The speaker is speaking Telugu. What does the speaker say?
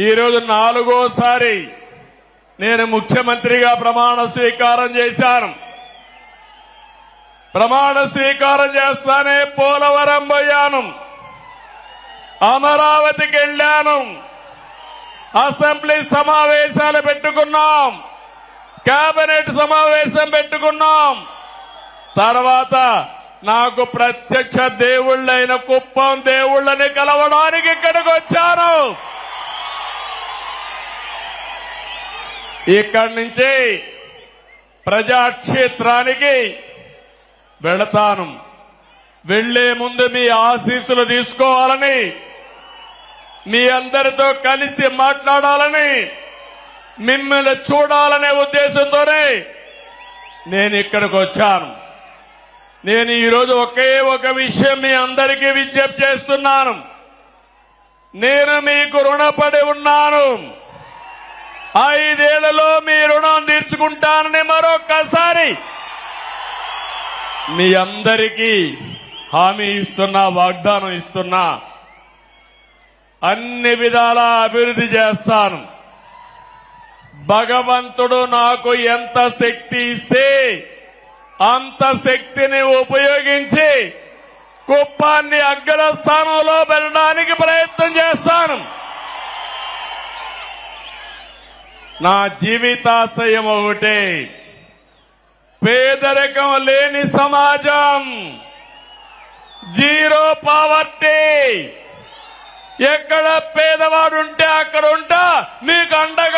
ఈరోజు నాలుగోసారి నేను ముఖ్యమంత్రిగా ప్రమాణ స్వీకారం చేశాను. ప్రమాణ స్వీకారం చేస్తానే పోలవరం పోయాను. అమరావతికి వెళ్ళాను. అసెంబ్లీ సమావేశాలు పెట్టుకున్నాం. కేబినెట్ సమావేశం పెట్టుకున్నాం. తర్వాత నాకు ప్రత్యక్ష దేవుళ్ళైన కుప్పం దేవుళ్ళని కలవడానికి ఇక్కడికి వచ్చాను. ఇక్కడి నుంచి ప్రజాక్షేత్రానికి వెళతాను. వెళ్ళే ముందు మీ ఆశీస్సులు తీసుకోవాలని మీ అందరితో కలిసి మాట్లాడాలని మిమ్మల్ని చూడాలనే ఉద్దేశంతోనే నేను ఇక్కడికి వచ్చాను. నేను ఈరోజు ఒకే ఒక విషయం మీ అందరికీ విజ్ఞప్తి చేస్తున్నాను. నేను మీకు రుణపడి ఉన్నాను. ఐదేళ్ళలో మీ రుణం తీర్చుకుంటానని మరొక్కసారి మీ అందరికీ హామీ ఇస్తున్నా వాగ్దానం ఇస్తున్నా అన్ని విధాల అభివృద్ధి చేస్తాను. భగవంతుడు నాకు ఎంత శక్తి ఇస్తే అంత శక్తిని ఉపయోగించి కుప్పాన్ని అగ్రస్థానంలో పెట్టడానికి ప్రయత్నం చేస్తాను నా జీవితాశయం ఒకటే. పేదరికం లేని సమాజం. Zero poverty. ఎక్కడ పేదవాడుంటే అక్కడ ఉంటా మీకు అండగా